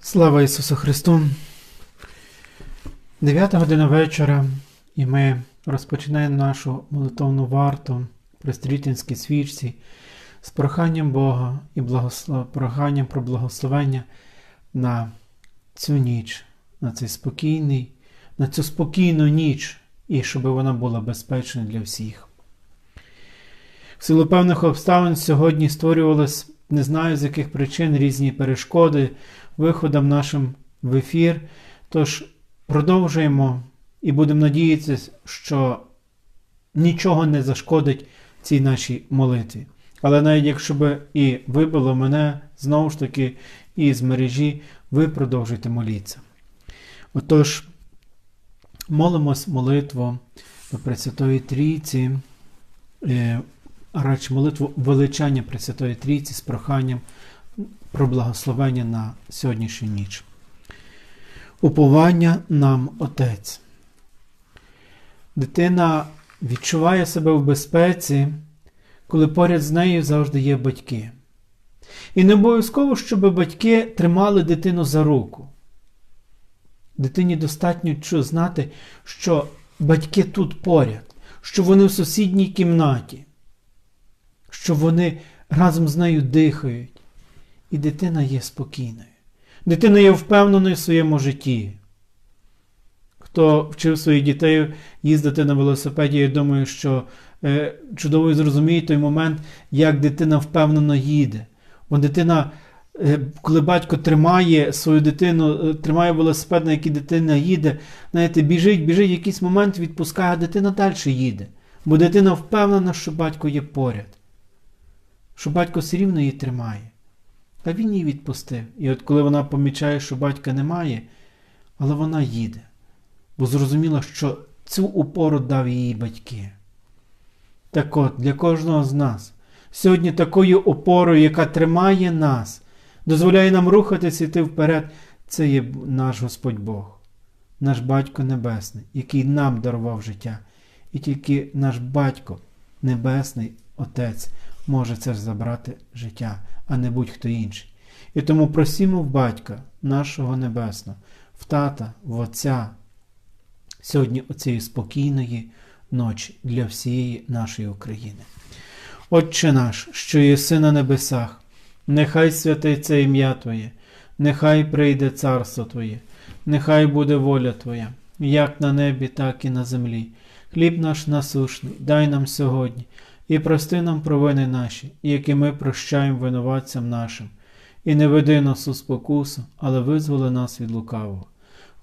Слава Ісусу Христу! 9 година вечора, і ми розпочинаємо нашу молитовну варту при стрітинській свічці з проханням Бога і благослов... проханням про благословення на цю ніч, на цей спокійний, на цю спокійну ніч, і щоб вона була безпечна для всіх. В силу певних обставин сьогодні створювалось, не знаю з яких причин, різні перешкоди виходом нашим в ефір. Тож продовжуємо і будемо надіятися, що нічого не зашкодить цій нашій молитві. Але навіть якщо би і вибило мене знову ж таки із мережі, ви продовжуйте молитися. Отож, молимось молитву до Пресвятої Трійці, е, а радше молитву величання Пресвятої Трійці з проханням про благословення на сьогоднішню ніч. Уповання нам Отець. Дитина відчуває себе в безпеці, коли поряд з нею завжди є батьки. І не обов'язково, щоб батьки тримали дитину за руку. Дитині достатньо знати, що батьки тут поряд, що вони в сусідній кімнаті, що вони разом з нею дихають, і дитина є спокійною. Дитина є впевненою в своєму житті. Хто вчив своїх дітей їздити на велосипеді, я думаю, що е, чудово зрозуміє той момент, як дитина впевнено їде. Бо дитина, е, коли батько тримає свою дитину, е, тримає велосипед, на який дитина їде, знаєте, біжить, біжить, в якийсь момент відпускає, а дитина далі їде. Бо дитина впевнена, що батько є поряд, що батько все рівно її тримає. Та він її відпустив. І от коли вона помічає, що батька немає, але вона їде, бо зрозуміла, що цю упору дав її батьки. Так от, для кожного з нас, сьогодні такою опорою, яка тримає нас, дозволяє нам рухатися йти вперед, це є наш Господь Бог, наш Батько Небесний, який нам дарував життя. І тільки наш Батько Небесний Отець може це забрати життя а не будь-хто інший. І тому просімо в Батька нашого Небесного, в Тата, в Отця, сьогодні оцієї спокійної ночі для всієї нашої України. Отче наш, що єси на небесах, нехай святиться ім'я Твоє, нехай прийде царство Твоє, нехай буде воля Твоя, як на небі, так і на землі. Хліб наш насушний, дай нам сьогодні і прости нам провини наші, які ми прощаємо винуватцям нашим, і не веди нас у спокусу, але визволи нас від лукавого.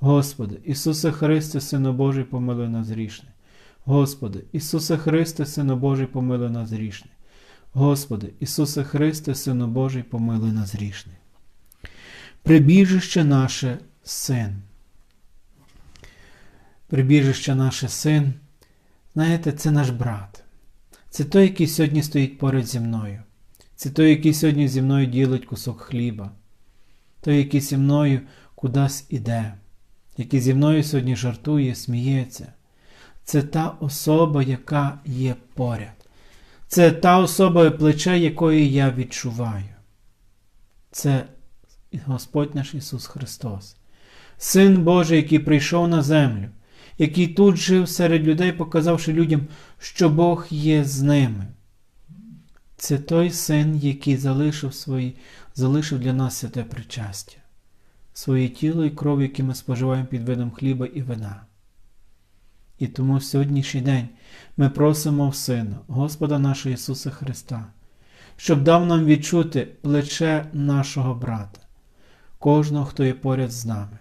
Господи, Ісусе Христе, Сину Божий, помилуй нас грішне. Господи, Ісусе Христе, Сину Божий, помилуй нас грішне. Господи, Ісусе Христе, Сину Божий, помилуй нас грішне. Прибіжище наше син. Прибіжище наше син. Знаєте, це наш брат. Це той, який сьогодні стоїть поряд зі мною. Це той, який сьогодні зі мною ділить кусок хліба, той, який зі мною кудись іде, який зі мною сьогодні жартує, сміється. Це та особа, яка є поряд. Це та особа, плече якої я відчуваю. Це Господь наш Ісус Христос, Син Божий, який прийшов на землю, який тут жив серед людей, показавши людям, що Бог є з ними. Це той син, який залишив свої, залишив для нас святе причастя, своє тіло і кров, які ми споживаємо під видом хліба і вина. І тому в сьогоднішній день ми просимо в Сина, Господа нашого Ісуса Христа, щоб дав нам відчути плече нашого брата, кожного, хто є поряд з нами,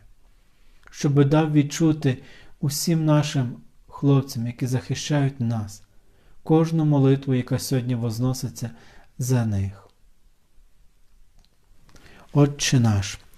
щоб дав відчути усім нашим хлопцям, які захищають нас, кожну молитву, яка сьогодні возноситься за них. Отче наш,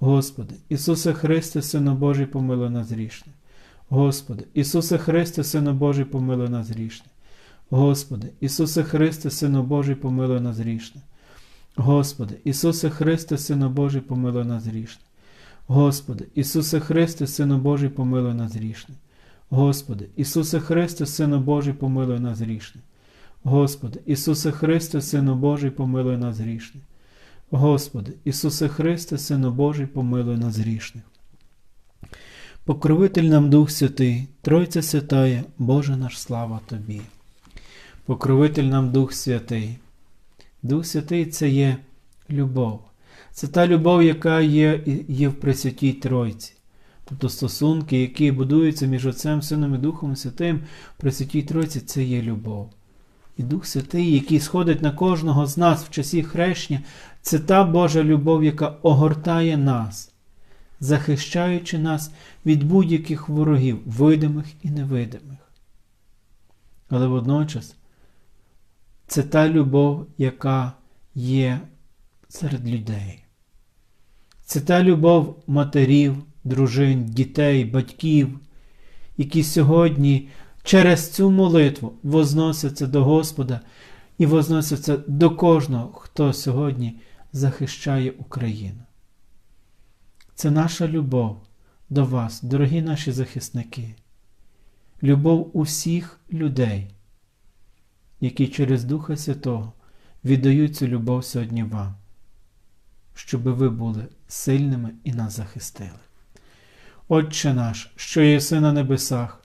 Господи, Ісусе Христе, Сину Божий, помилуй нас грішне. Господи, Ісусе Христе, Сину Божий, помилуй нас грішне. Господи, Ісусе Христе, Сину Божий, помилуй нас грішне. Господи, Ісусе Христе, Сину Божий, помилуй нас грішне. Господи, Ісусе Христе, Сину Божий, помилуй нас грішне. Господи, Ісусе Христе, Сину Божий, помилуй нас грішне. Господи, Ісусе Христе, Сину Божий, помилуй нас грішне. Господи, Ісусе Христе, Сину Божий, помилуй нас грішних. Покровитель нам Дух Святий, Тройця Святая, Боже наш слава Тобі. Покровитель нам Дух Святий. Дух Святий це є любов. Це та любов, яка є є в Пресвятій Тройці. Тобто стосунки, які будуються між Отцем, Сином і Духом Святим, в Пресвятій Тройці це є любов. І Дух Святий, який сходить на кожного з нас в часі хрещення, це та Божа любов, яка огортає нас, захищаючи нас від будь-яких ворогів, видимих і невидимих. Але водночас це та любов, яка є серед людей. Це та любов матерів, дружин, дітей, батьків, які сьогодні через цю молитву возносяться до Господа і возносяться до кожного, хто сьогодні захищає Україну. Це наша любов до вас, дорогі наші захисники, любов усіх людей, які через Духа Святого віддають цю любов сьогодні вам, щоб ви були сильними і нас захистили. Отче наш, що єси на небесах,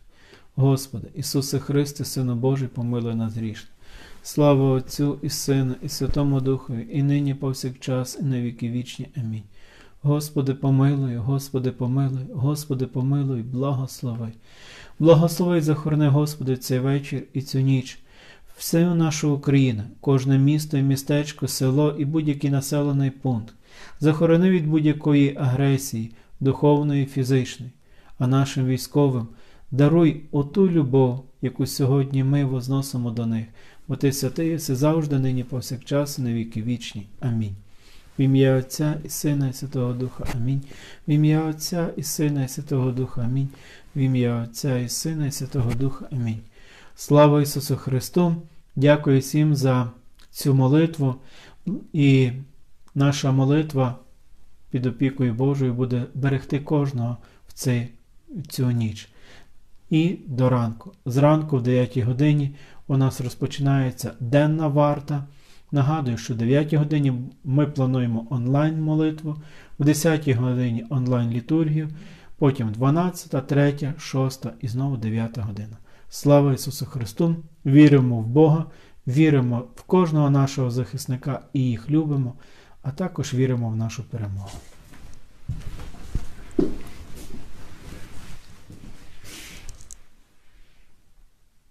Господи, Ісусе Христе, Сину Божий, помилуй нас грішне. Слава Отцю і Сину, і Святому Духові, і нині повсякчас, і на віки вічні. Амінь. Господи, помилуй, Господи, помилуй, Господи, помилуй, благослови. Благослови і захорони, Господи, цей вечір і цю ніч. Всю нашу Україну, кожне місто і містечко, село і будь-який населений пункт. Захорони від будь-якої агресії, духовної і фізичної, а нашим військовим даруй оту любов, яку сьогодні ми возносимо до них, бо ти святий єси завжди, нині повсякчас, на віки вічні. Амінь. В ім'я Отця і Сина, і Святого Духа. Амінь. В ім'я Отця і Сина, і Святого Духа. Амінь. В ім'я Отця і Сина, і Святого Духа. Амінь. Слава Ісусу Христу! Дякую всім за цю молитву. І наша молитва під опікою Божою буде берегти кожного в цю ніч. І до ранку. Зранку, в 9 годині, у нас розпочинається денна варта. Нагадую, що в 9 годині ми плануємо онлайн-молитву, в 10 годині онлайн-літургію, потім 12, 3, 6 і знову 9 година. Слава Ісусу Христу! Віримо в Бога, віримо в кожного нашого захисника і їх любимо, а також віримо в нашу перемогу.